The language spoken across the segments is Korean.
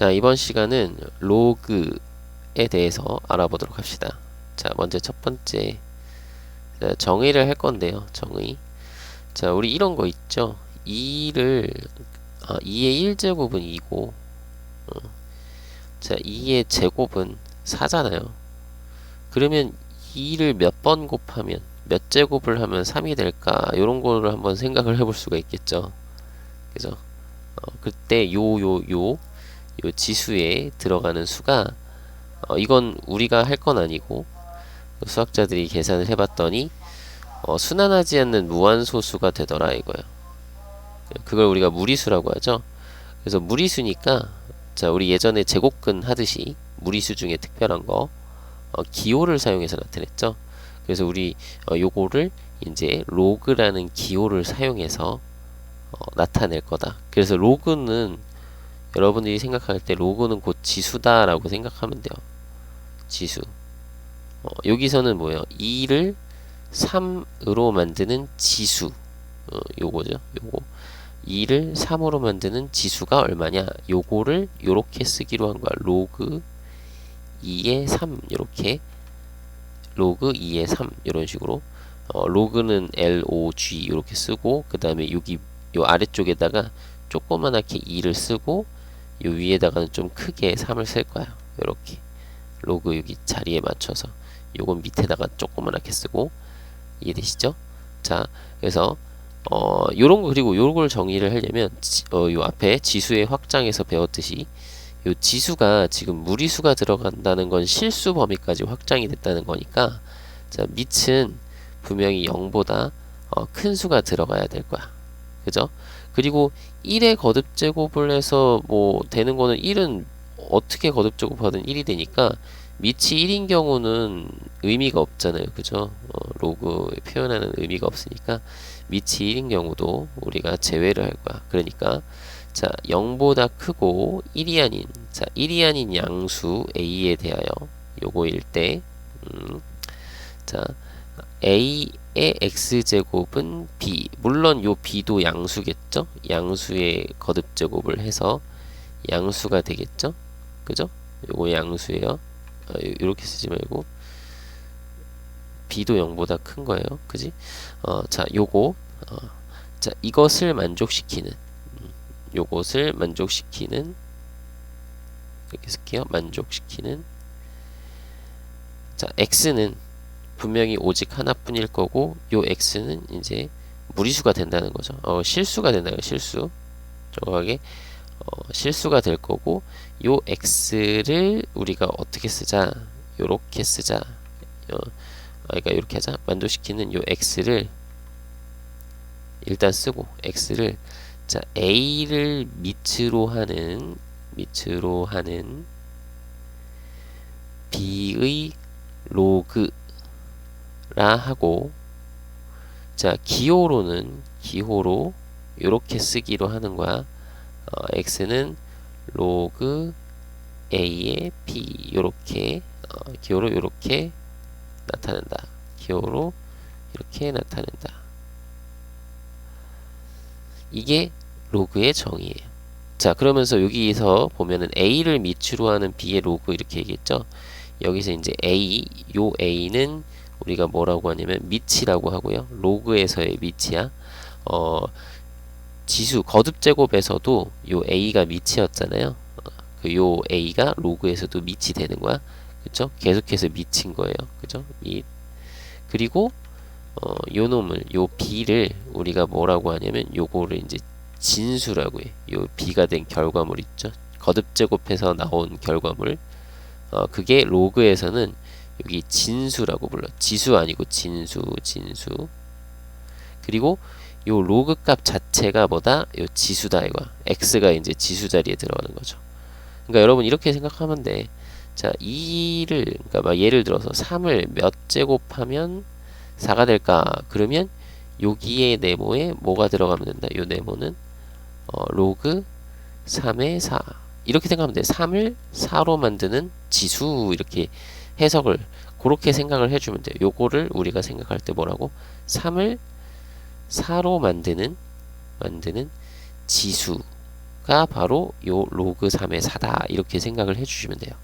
자, 이번 시간은 로그에 대해서 알아보도록 합시다. 자, 먼저 첫 번째 자, 정의를 할 건데요. 정의. 자, 우리 이런 거 있죠. 2를 아, 2의 1제곱은 2고 어. 자, 2의 제곱은 4잖아요. 그러면 2를 몇 번 곱하면 몇 제곱을 하면 3이 될까? 이런 거를 한번 생각을 해볼 수가 있겠죠. 그죠? 어, 그때 요 요 요 요 지수에 들어가는 수가 어, 이건 우리가 할 건 아니고 수학자들이 계산을 해봤더니 어, 순환하지 않는 무한소수가 되더라 이거예요. 그걸 우리가 무리수라고 하죠. 그래서 무리수니까 자 우리 예전에 제곱근 하듯이 무리수 중에 특별한 거 어, 기호를 사용해서 나타냈죠. 그래서 우리 어, 요거를 이제 로그라는 기호를 사용해서 어, 나타낼 거다. 그래서 로그는 여러분들이 생각할 때 로그는 곧 지수다라고 생각하면 돼요. 지수. 어, 여기서는 뭐예요? 2를 3으로 만드는 지수. 어, 요거죠. 요거. 2를 3으로 만드는 지수가 얼마냐? 요거를 요렇게 쓰기로 한 거야. 로그 2의 3 요렇게 로그 2의 3 이런 식으로 어, 로그는 LOG 이렇게 쓰고 그 다음에 여기 요 아래쪽에다가 조그만하게 2를 쓰고 요 위에다가는 좀 크게 3을 쓸 거야 이렇게 로그 여기 자리에 맞춰서 요건 밑에다가 조그만하게 쓰고 이해되시죠? 자 그래서 어 요런 거 그리고 요걸 정의를 하려면 지, 어, 요 앞에 지수의 확장에서 배웠듯이 요 지수가 지금 무리수가 들어간다는 건 실수 범위까지 확장이 됐다는 거니까 자 밑은 분명히 0보다 어, 큰 수가 들어가야 될 거야 그죠? 그리고 1의 거듭 제곱을 해서 뭐 되는 거는 1은 어떻게 거듭 제곱하든 1이 되니까 밑이 1인 경우는 의미가 없잖아요. 그죠? 어, 로그에 표현하는 의미가 없으니까 밑이 1인 경우도 우리가 제외를 할 거야. 그러니까 자 0보다 크고 1이 아닌 자 1이 아닌 양수 a에 대하여 요거일 때 음, 자 a의 x제곱은 b. 물론 요 b도 양수겠죠? 양수의 거듭 제곱을 해서 양수가 되겠죠? 그죠? 요거 양수예요. 어, 이렇게 쓰지 말고. B도 0보다 큰 거예요. 그지? 어, 자 요거 어, 자 이것을 만족시키는 음, 요것을 만족시키는 이렇게 쓸게요. 만족시키는. 자 x는 분명히 오직 하나뿐일 거고 요 x는 이제 무리수가 된다는 거죠. 어, 실수가 된다는. 실수. 정확하게 어, 실수가 될 거고 요 x를 우리가 어떻게 쓰자? 요렇게 쓰자. 어, 그러니까 이렇게 하자. 만족시키는 요 x를 일단 쓰고 x를 자 a를 밑으로 하는 밑으로 하는 b의 로그 라 하고 자 기호로는 기호로 이렇게 쓰기로 하는 거야. 어, x는 로그 a의 b 이렇게 어, 기호로 이렇게 나타낸다. 기호로 이렇게 나타낸다. 이게 로그의 정의예요. 자 그러면서 여기서 보면은 a를 밑으로 하는 b의 로그 이렇게 얘기했죠? 여기서 이제 a 요 a는 우리가 뭐라고 하냐면 미치라고 하고요. 로그에서의 미치야. 어, 지수 거듭 제곱에서도 요 a가 미치였잖아요. 어, 그요 a가 로그에서도 미치 되는 거야. 그쵸? 계속해서 미친 거예요. 그죠? 미. 그리고 어, 요 놈을 요 b를 우리가 뭐라고 하냐면 요거를 이제 진수라고 해. 요 b가 된 결과물 있죠. 거듭 제곱해서 나온 결과물. 어, 그게 로그에서는 여기 진수라고 불러. 지수 아니고 진수, 진수. 그리고 요 로그 값 자체가 뭐다? 요 지수다 이거야. x가 이제 지수 자리에 들어가는 거죠. 그러니까 여러분 이렇게 생각하면 돼. 자, 2를 그러니까 막 예를 들어서 3을 몇 제곱하면 4가 될까? 그러면 여기에 네모에 뭐가 들어가면 된다. 요 네모는 어, 로그 3의 4. 이렇게 생각하면 돼. 3을 4로 만드는 지수 이렇게 해석을 그렇게 생각을 해주면 돼요. 요거를 우리가 생각할 때 뭐라고? 3을 4로 만드는 만드는 지수 가 바로 요 로그 3의 4다 이렇게 생각을 해주시면 돼요.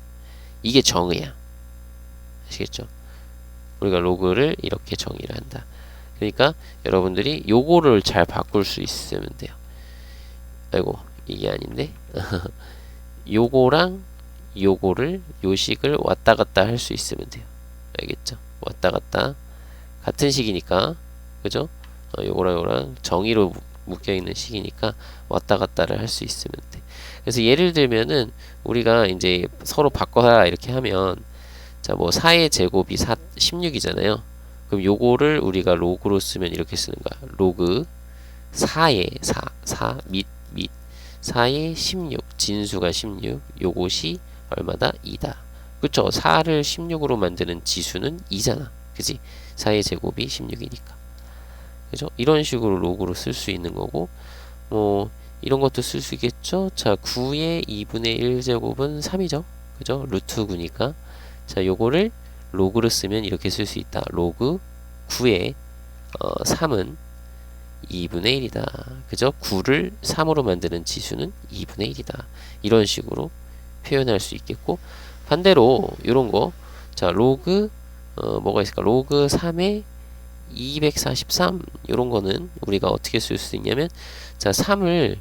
이게 정의야. 아시겠죠? 우리가 로그를 이렇게 정의를 한다. 그러니까 여러분들이 요거를 잘 바꿀 수 있으면 돼요. 아이고 이게 아닌데 요거랑 요거를 요식을 왔다 갔다 할 수 있으면 돼요. 알겠죠? 왔다 갔다 같은 식이니까 그죠? 어, 요거랑 요거랑 정의로 묶여 있는 식이니까 왔다 갔다를 할 수 있으면 돼. 그래서 예를 들면은 우리가 이제 서로 바꿔라 이렇게 하면 자 뭐 4의 제곱이 4, 16이잖아요. 그럼 요거를 우리가 로그로 쓰면 이렇게 쓰는 거야. 로그 4의 4, 4 및, 및 4의 16, 진수가 16, 요것이 얼마다? 2다. 그쵸? 4를 16으로 만드는 지수는 2잖아. 그지? 4의 제곱이 16이니까. 그죠? 이런 식으로 로그로 쓸 수 있는 거고, 뭐, 이런 것도 쓸 수 있겠죠? 자, 9의 2분의 1제곱은 3이죠? 그죠? 루트 9니까. 자, 요거를 로그로 쓰면 이렇게 쓸 수 있다. 로그 9의 어, 3은 2분의 1이다. 그죠? 9를 3으로 만드는 지수는 2분의 1이다. 이런 식으로 표현할 수 있겠고 반대로 이런 거. 자, 로그 어, 뭐가 있을까? 로그 3의 243 이런 거는 우리가 어떻게 쓸 수 있냐면 자, 3을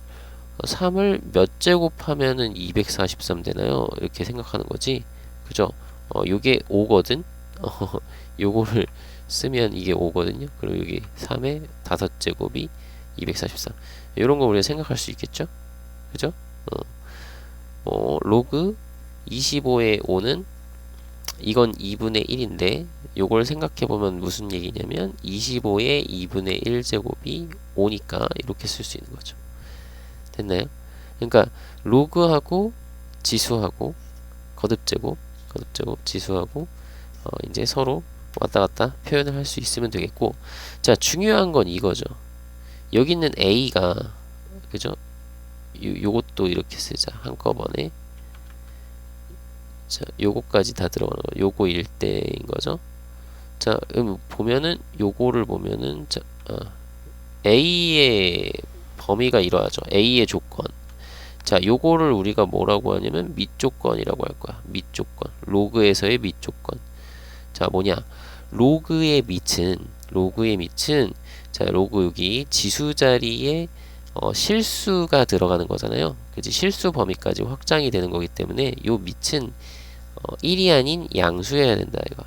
3을 몇 제곱하면은 243 되나요? 이렇게 생각하는 거지. 그죠? 어, 요게 5거든. 어, 요거를 쓰면 이게 5거든요. 그리고 여기 3의 5제곱이 243. 이런 거 우리가 생각할 수 있겠죠? 그죠? 어, 어, 로그 25의 5는 이건 2분의 1인데 요걸 생각해 보면 무슨 얘기냐면 25의 2분의 1제곱이 5니까 이렇게 쓸 수 있는 거죠. 됐나요? 그러니까 로그하고 지수하고 거듭제곱 거듭제곱 지수하고 어, 이제 서로 왔다 갔다 표현을 할 수 있으면 되겠고 자 중요한 건 이거죠 여기 있는 a가 그죠 요, 요것도 이렇게 쓰자 한꺼번에 자 요거까지 다 들어가는 거 요거 일대인 거죠 자 음, 보면은 요거를 보면은 자 어, a의 범위가 이러하죠 a의 조건 자, 요거를 우리가 뭐라고 하냐면 밑조건이라고 할 거야. 밑조건. 로그에서의 밑조건. 자, 뭐냐? 로그의 밑은 로그의 밑은 자, 로그 여기 지수 자리에 어, 실수가 들어가는 거잖아요. 그지? 실수 범위까지 확장이 되는 거기 때문에 요 밑은 어, 1이 아닌 양수여야 된다 이거.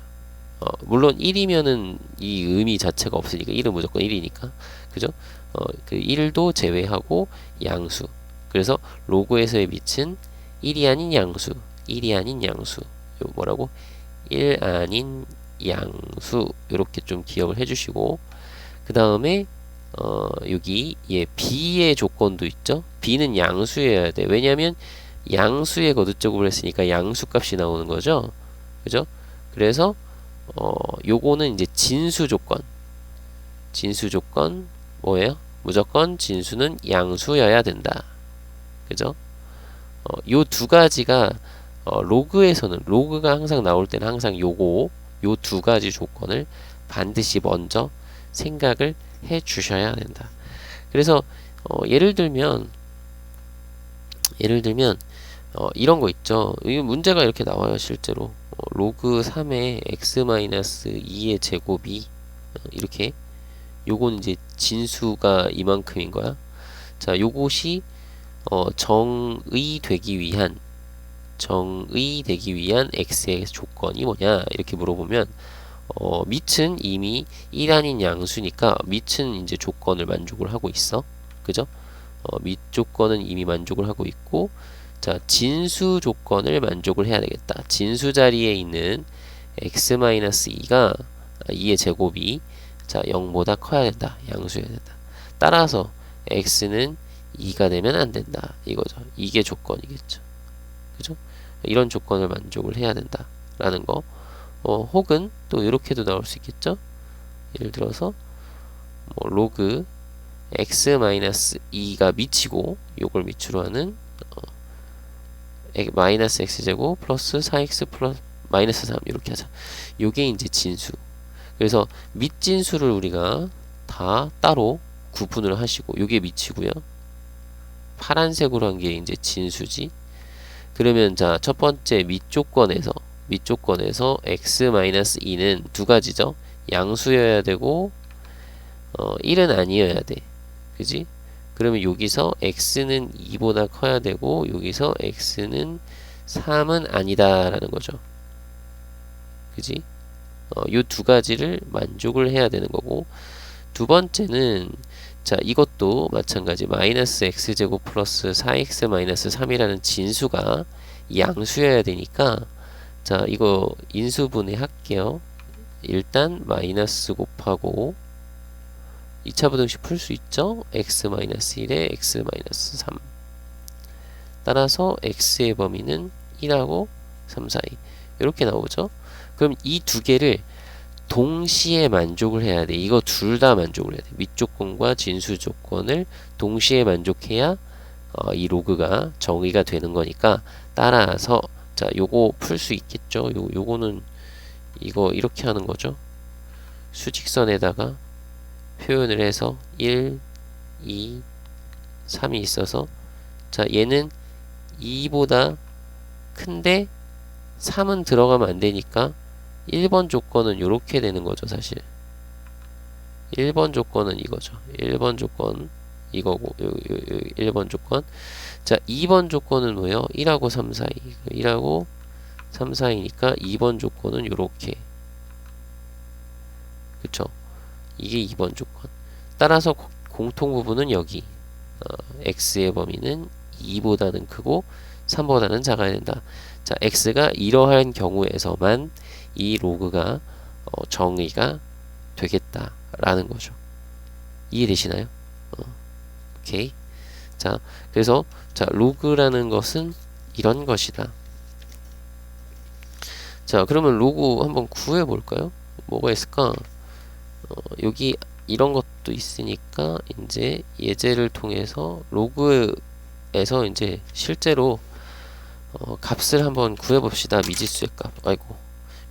어, 물론 1이면은 이 의미 자체가 없으니까 1은 무조건 1이니까. 그죠? 어, 그 1도 제외하고 양수. 그래서 로그에서의 밑은 1이 아닌 양수, 1이 아닌 양수. 요 뭐라고? 1 아닌 양수. 이렇게 좀 기억을 해주시고 그 다음에 어, 여기 예 b의 조건도 있죠. b는 양수여야 돼. 왜냐하면 양수의 거듭제곱을 했으니까 양수 값이 나오는 거죠. 그죠? 그래서 어, 요거는 이제 진수 조건. 진수 조건 뭐예요? 무조건 진수는 양수여야 된다. 그죠? 어, 요두 가지가 어, 로그에서는 로그가 항상 나올 때는 항상 요거 요 두 가지 조건을 반드시 먼저 생각을 해 주셔야 된다. 그래서 어, 예를 들면 예를 들면 어, 이런 거 있죠. 이 문제가 이렇게 나와요, 실제로. 어, 로그 3의 x-2의 제곱이 어, 이렇게 요건 이제 진수가 이만큼인 거야. 자, 요것이 어, 정의 되기 위한 정의 되기 위한 x의 조건이 뭐냐 이렇게 물어보면 어, 밑은 이미 1아닌 양수니까 밑은 이제 조건을 만족을 하고 있어 그죠? 어, 밑 조건은 이미 만족을 하고 있고 자 진수 조건을 만족을 해야 되겠다 진수 자리에 있는 x-2가 2의 제곱이 자 0보다 커야 된다 양수여야 된다 따라서 x는 2가 되면 안 된다. 이거죠. 이게 조건이겠죠. 그죠? 이런 조건을 만족을 해야 된다. 라는 거. 어, 혹은 또 이렇게도 나올 수 있겠죠? 예를 들어서 뭐 로그 x-2가 미치고 요걸 밑으로 하는 어, 마이너스 x제곱 플러스 4x 플러스 마이너스 3 이렇게 하자. 요게 이제 진수. 그래서 밑진수를 우리가 다 따로 구분을 하시고 요게 미치고요. 파란색으로 한 게 이제 진수지. 그러면 자, 첫 번째 밑조건에서 밑조건에서 x-2는 두 가지죠. 양수여야 되고 어, 1은 아니어야 돼. 그지? 그러면 여기서 x는 2보다 커야 되고 여기서 x는 3은 아니다 라는 거죠. 그지? 어, 이두 가지를 만족을 해야 되는 거고 두 번째는 자 이것도 마찬가지 마이너스 x제곱 플러스 4x 마이너스 3이라는 진수가 양수여야 되니까 자 이거 인수분해 할게요. 일단 마이너스 곱하고 2차 부등식 풀 수 있죠? x 마이너스 1에 x 마이너스 3 따라서 x의 범위는 1하고 3 사이. 이렇게 나오죠? 그럼 이 두 개를 동시에 만족을 해야 돼. 이거 둘 다 만족을 해야 돼. 밑조건과 진수 조건을 동시에 만족해야 어, 이 로그가 정의가 되는 거니까 따라서 자 요거 풀 수 있겠죠. 요 요거는 이거 이렇게 하는 거죠. 수직선에다가 표현을 해서 1, 2, 3이 있어서 자 얘는 2보다 큰데 3은 들어가면 안 되니까 1번 조건은 이렇게 되는 거죠, 사실. 1번 조건은 이거죠. 1번 조건 이거고 요, 요, 요 1번 조건. 자, 2번 조건은 뭐예요? 1하고 3 사이. 1하고 3 사이니까 2번 조건은 요렇게. 그쵸? 이게 2번 조건. 따라서 공통 부분은 여기. 어, x의 범위는 2보다는 크고 3보다는 작아야 된다. 자, x가 이러한 경우에서만 이 로그가 어, 정의가 되겠다라는 거죠. 이해되시나요? 어, 오케이. 자, 그래서 자 로그라는 것은 이런 것이다. 자, 그러면 로그 한번 구해 볼까요? 뭐가 있을까? 어, 여기 이런 것도 있으니까 이제 예제를 통해서 로그에서 이제 실제로 어, 값을 한번 구해 봅시다. 미지수의 값. 아이고.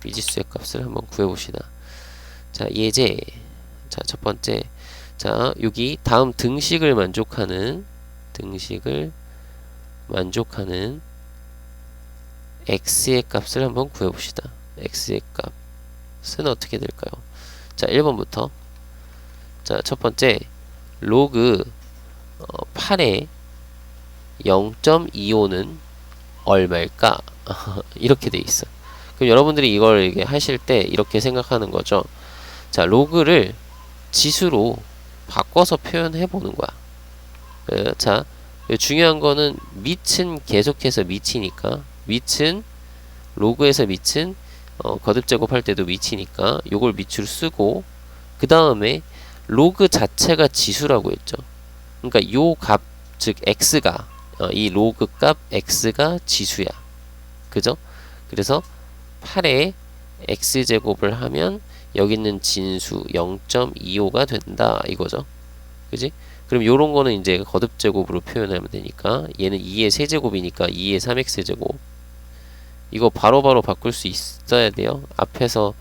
미지수의 값을 한번 구해 봅시다. 자, 예제. 자, 첫 번째. 자, 여기 다음 등식을 만족하는 등식을 만족하는 x의 값을 한번 구해봅시다. x의 값은 어떻게 될까요? 자, 1번부터. 자, 첫 번째. 로그 어, 8의 0.25는 얼마일까? 이렇게 돼 있어. 그럼 여러분들이 이걸 이게 하실 때 이렇게 생각하는 거죠. 자, 로그를 지수로 바꿔서 표현해 보는 거야. 어, 자, 중요한 거는 밑은 계속해서 밑이니까 밑은 로그에서 밑은 어, 거듭 제곱할 때도 밑이니까 요걸 밑으로 쓰고 그 다음에 로그 자체가 지수라고 했죠. 그러니까 요 값, 즉 x가 어, 이 로그 값 x가 지수야. 그죠? 그래서 8에 x제곱을 하면 여기 있는 진수 0.25가 된다 이거죠. 그지? 그럼 요런 거는 이제 거듭 제곱으로 표현하면 되니까 얘는 2의 세제곱이니까 2의 3x제곱 이거 바로바로 바로 바꿀 수 있어야 돼요. 앞에서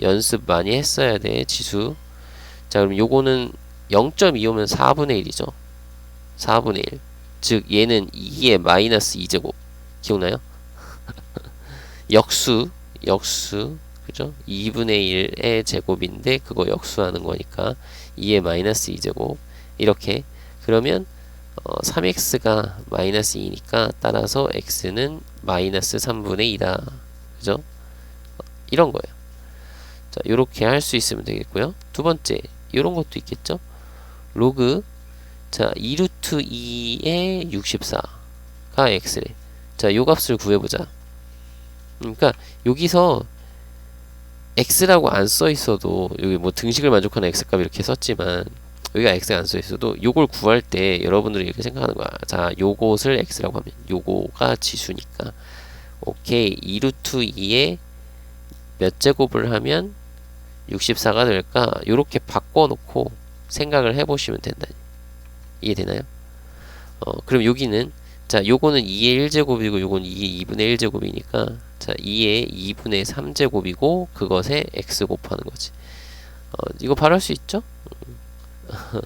연습 많이 했어야 돼 지수 자 그럼 요거는 0.25면 4분의 1이죠. 4분의 1. 즉 얘는 2의 마이너스 2제곱 기억나요? 역수 역수 그죠? 2분의 1의 제곱인데 그거 역수하는 거니까 2의 마이너스 2제곱. 이렇게. 그러면 어, 3x가 마이너스 2니까 따라서 x는 마이너스 3분의 2다. 그죠? 어, 이런 거예요. 자 요렇게 할 수 있으면 되겠고요. 두 번째 요런 것도 있겠죠? 로그. 자 2루트 2의 64가 x래. 자 요 값을 구해보자. 그러니까 여기서 x라고 안 써 있어도 여기 뭐 등식을 만족하는 x값 이렇게 썼지만 여기가 x가 안 써 있어도 요걸 구할 때 여러분들이 이렇게 생각하는 거야. 자, 요것을 x라고 하면 요거가 지수니까 오케이 2루트 2에 몇 제곱을 하면 64가 될까? 요렇게 바꿔 놓고 생각을 해 보시면 된다. 이해되나요? 어, 그럼 여기는 자, 요거는 2의 1제곱이고 요건 2의 2분의 1제곱이니까 자, 2의 2분의 3제곱이고 그것에 x 곱하는 거지. 어, 이거 바로 할 수 있죠?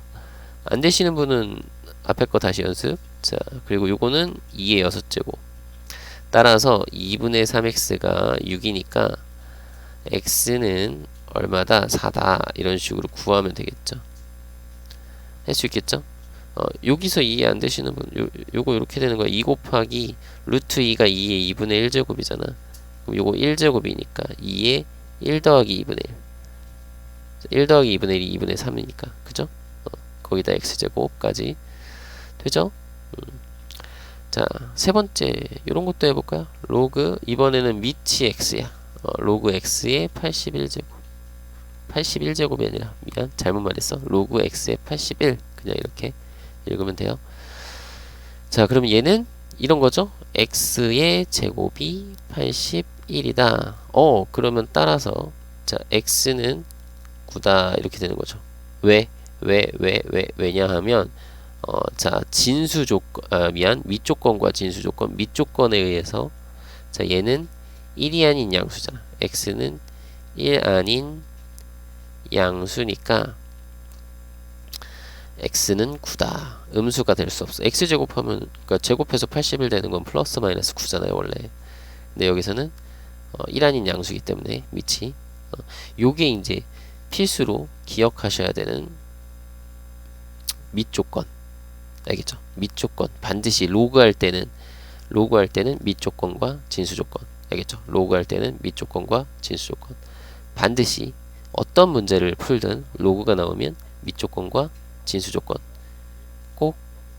안 되시는 분은 앞에 거 다시 연습. 자, 그리고 요거는 2의 6제곱. 따라서 2분의 3x가 6이니까 x는 얼마다? 4다. 이런 식으로 구하면 되겠죠. 할 수 있겠죠? 어, 여기서 이해 안 되시는 분, 요, 요거 이렇게 되는 거야. 2 곱하기 루트 2가 2의 2분의 1제곱이잖아. 그럼 요거 1제곱이니까 2의 1 더하기 2분의 1. 1 더하기 2분의 1이 2분의 3이니까. 그죠? 어, 거기다 x제곱까지. 되죠? 음. 자, 세 번째, 이런 것도 해볼까요? 로그, 이번에는 미치 x야. 어, 로그 x의 81제곱. 81제곱이 아니라, 미안, 잘못 말했어. 로그 x의 81. 그냥 이렇게 읽으면 돼요. 자, 그럼 얘는 이런 거죠? x의 제곱이 81 이다. 어, 그러면 따라서, 자, x는 9다. 이렇게 되는 거죠. 왜? 왜, 왜, 왜, 왜냐 하면, 어, 자, 진수 조건, 아, 미안, 밑조건과 진수 조건, 밑조건에 의해서, 자, 얘는 1이 아닌 양수잖아. x는 1 아닌 양수니까, x는 9다. 음수가 될 수 없어. x 제곱하면, 그러니까 제곱해서 81 되는 건 플러스 마이너스 9잖아요, 원래. 근데 여기서는, 어, 1 아닌 양수이기 때문에, 밑이. 어, 요게 이제 필수로 기억하셔야 되는 밑 조건. 알겠죠? 밑 조건 반드시 로그 할 때는 로그 할 때는 밑 조건과 진수 조건 알겠죠? 로그 할 때는 밑 조건과 진수 조건 반드시 어떤 문제를 풀든 로그가 나오면 밑 조건과 진수 조건 꼭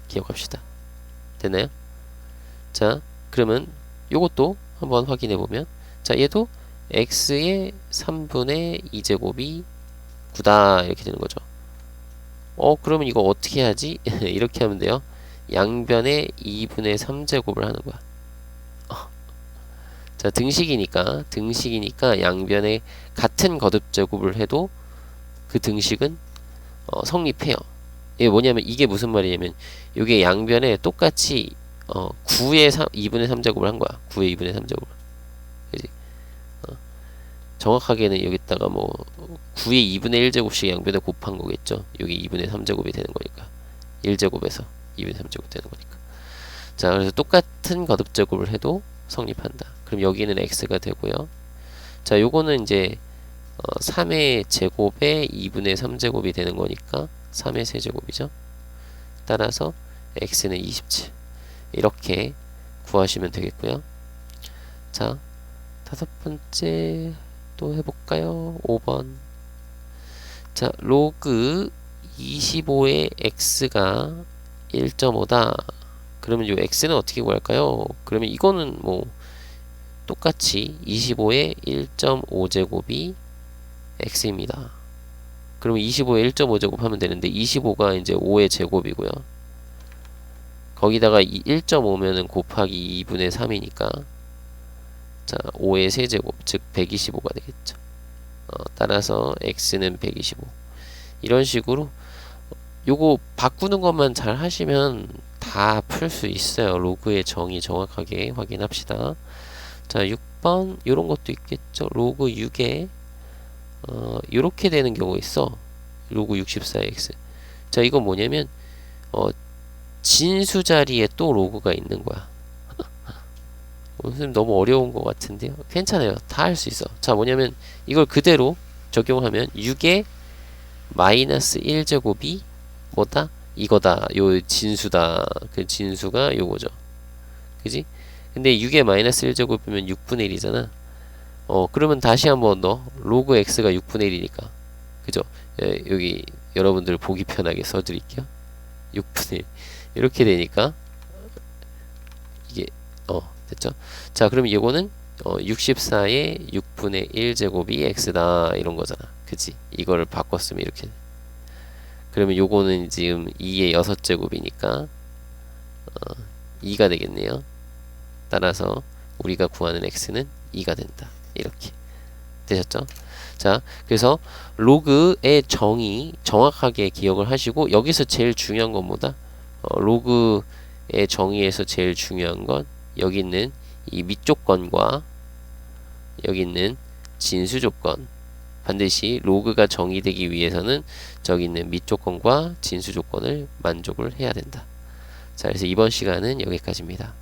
기억합시다. 됐나요? 자, 그러면 요것도 한번 확인해 보면 자, 얘도 x의 3분의 2제곱이 9다 이렇게 되는 거죠. 어 그러면 이거 어떻게 하지? 이렇게 하면 돼요 양변에 2분의 3제곱을 하는 거야 어. 자 등식이니까 등식이니까 양변에 같은 거듭제곱을 해도 그 등식은 어, 성립해요 이게 뭐냐면 이게 무슨 말이냐면 이게 양변에 똑같이 어, 9의 3, 2분의 3제곱을 한 거야 9의 2분의 3제곱을 그지 정확하게는 여기다가 뭐 9의 2분의 1제곱씩 양변에 곱한 거겠죠. 여기 2분의 3제곱이 되는 거니까 1제곱에서 2분의 3제곱 되는 거니까 자 그래서 똑같은 거듭제곱을 해도 성립한다. 그럼 여기는 x가 되고요. 자 요거는 이제 어, 3의 제곱에 2분의 3제곱이 되는 거니까 3의 세제곱이죠. 따라서 x는 27 이렇게 구하시면 되겠고요. 자 다섯 번째 또 해볼까요? 5번. 자, 로그 25의 x가 1.5다. 그러면 이 x는 어떻게 구할까요? 그러면 이거는 뭐 똑같이 25의 1.5제곱이 x입니다. 그러면 25의 1.5제곱 하면 되는데 25가 이제 5의 제곱이고요. 거기다가 1.5면은 곱하기 2분의 3이니까 자, 5의 세제곱, 즉 125가 되겠죠. 어, 따라서 x는 125. 이런 식으로 요거 바꾸는 것만 잘 하시면 다 풀 수 있어요. 로그의 정의 정확하게 확인합시다. 자, 6번 이런 것도 있겠죠. 로그 6에 어, 이렇게 되는 경우 있어. 로그 64x. 자, 이건 뭐냐면 어, 진수 자리에 또 로그가 있는 거야. 선생님 너무 어려운 것 같은데요. 괜찮아요. 다 할 수 있어. 자, 뭐냐면 이걸 그대로 적용하면 6의 마이너스 1제곱이 뭐다? 이거다. 요 진수다. 그 진수가 요거죠. 그지? 근데 6의 마이너스 1제곱이면 6분의 1이잖아. 어, 그러면 다시 한번 더. 로그 x가 6분의 1이니까. 그죠? 예, 여기 여러분들 보기 편하게 써드릴게요. 6분의 1. 이렇게 되니까 됐죠? 자, 그럼 이거는 어, 64의 6분의 1 제곱이 x다 이런 거잖아. 그치? 이거를 바꿨으면 이렇게 그러면 요거는 지금 2의 6제곱이니까 어, 2가 되겠네요. 따라서 우리가 구하는 x는 2가 된다. 이렇게 되셨죠? 자, 그래서 로그의 정의 정확하게 기억을 하시고 여기서 제일 중요한 건 뭐다? 어, 로그의 정의에서 제일 중요한 건 여기 있는 이 밑조건과 여기 있는 진수 조건 반드시 로그가 정의되기 위해서는 저기 있는 밑조건과 진수 조건을 만족을 해야 된다. 자, 그래서 이번 시간은 여기까지입니다.